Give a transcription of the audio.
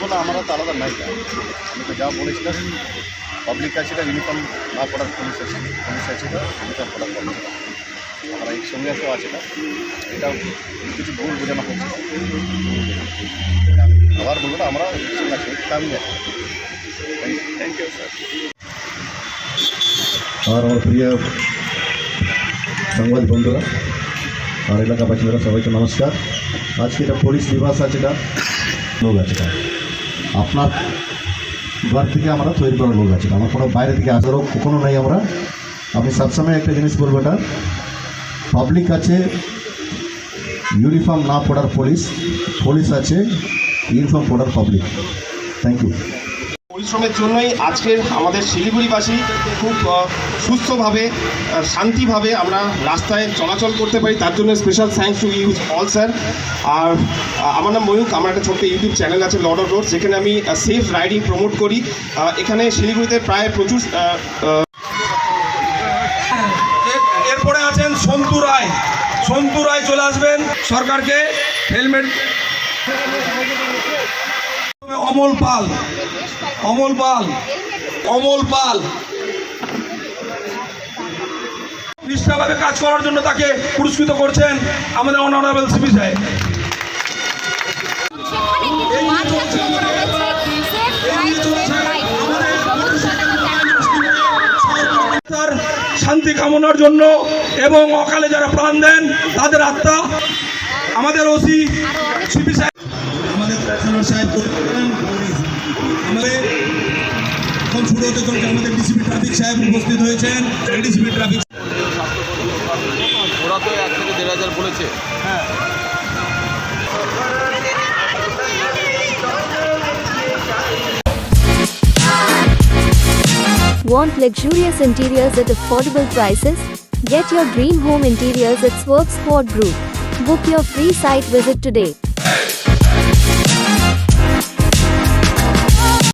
বলে আমরা তো আলাদা নাই আমি তো যা বলেছিলাম পাবলিক আছে এটা ইউনিফর্ম না পড়ার পুলিশ আছে পুলিশ আছে ইউনিফর্ম পড়ার পাবলিক আমরা একসঙ্গে তো আছে না এটা কিছু ভুল বোঝানো হচ্ছে। আবার বলব না, আমরা একসঙ্গে আছি আছে থ্যাংক ইউ স্যার আর আমার প্রিয় সংবাদ বন্ধুরা, আর এলাকাবাসীরা সবাইকে নমস্কার। আজকে এটা পুলিশ দিবস আছে এটা লোক আছে আপনার ঘর থেকে আমরা তৈরি করার লোক আছে। আমার কোনো বাইরে থেকে আসারও কখনো নাই আমরা। আমি সবসময় একটা জিনিস বলব এটা পাবলিক আছে ইউনিফর্ম না পড়ার পুলিশ পুলিশ আছে ইউনিফর্ম পড়ার পাবলিক থ্যাংক ইউ পরিশ্রমের জন্যই আজকের আমাদের শিলিগুড়িবাসী খুব সুস্থভাবে শান্তিভাবে আমরা রাস্তায় চলাচল করতে পারি। তার জন্য special thanks to you all sir আর আমার নাম ময়ূক আমার একটা ছোট্ট ইউটিউব চ্যানেল আছে লর্ড অফ রোড যেখানে আমি সেফ রাইডিং প্রমোট করি। এখানে শিলিগুড়িতে প্রায় প্রচুর এরপরে আছেন সন্তু রায়। সন্তু রায় চলে আসবেন সরকারকে। হেলমেট অমল পাল। অমল পাল অমল পাল। নিষ্ঠাভাবে কাজ করার জন্য তাকে পুরস্কৃত করছেন আমাদের অনারেবল সিপি সাহেব। শান্তি কামনার জন্য এবং অকালে যারা প্রাণ দেন তাদের আত্মা আমাদের ওসি সিপি সাহেব। আমাদের সাহেব আমাদের এখন শুরু হতে চলছে আমাদের ডিসিপি ট্রাফিক সাহেব উপস্থিত হয়েছেন ডিসিপি ট্রাফিক ওরা তো এক থেকে দেড় হাজার বলেছে Want luxurious interiors at affordable prices? Get your dream home interiors at Swerve Sport Group. Book your free site visit today.